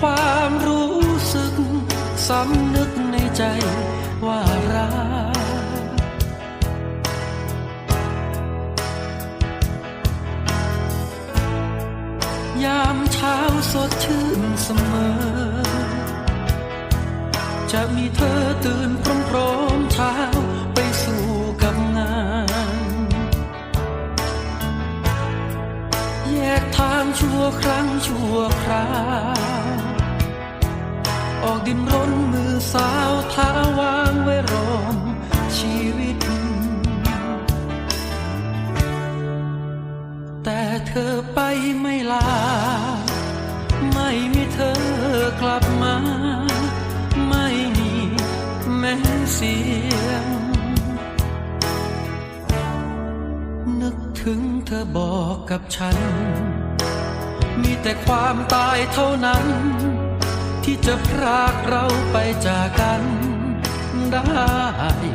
ความรู้สึกสำนึกในใจว่ารักยามเช้าสดชื่นเสมอ จะมีเธอตื่นพร้อมพร้อมๆเช้าไปสู่กับงาน แยกทางชั่วครั้งชั่วคราว ออกดินรนมือสาวเท้าวางไว้รอมชีวิต แต่เธอไปไม่ลา ไม่มีเธอกลับมา ไม่มีแม้เสียง นึกถึงเธอบอกกับฉัน มีแต่ความตายเท่านั้น ที่จะพรากเราไปจากกันได้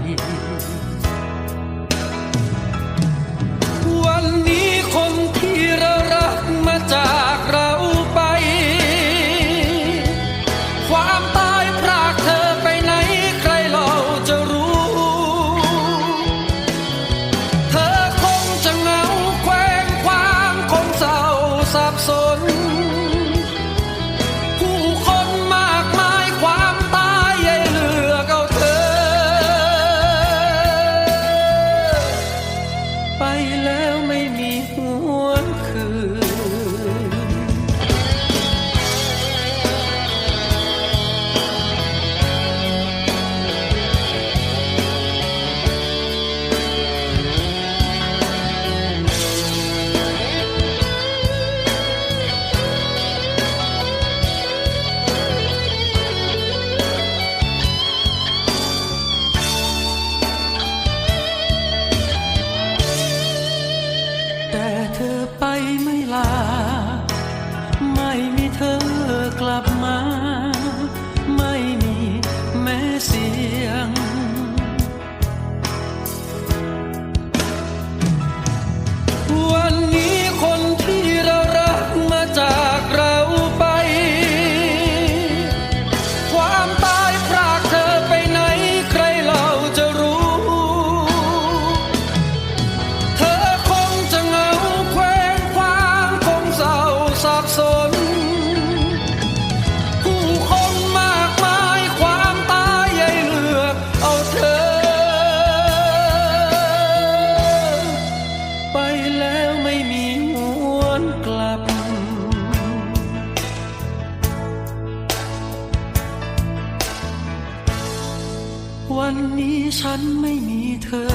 นี้ฉันไม่มีเธอ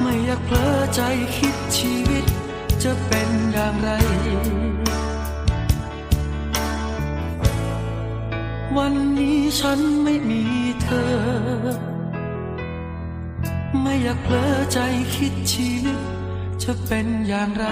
ไม่อยากเพลอใจคิดชีวิตจะเป็นอย่างไร วันนี้ฉันไม่มีเธอ ไม่อยากเพลอใจคิดชีวิตจะเป็นอย่างไร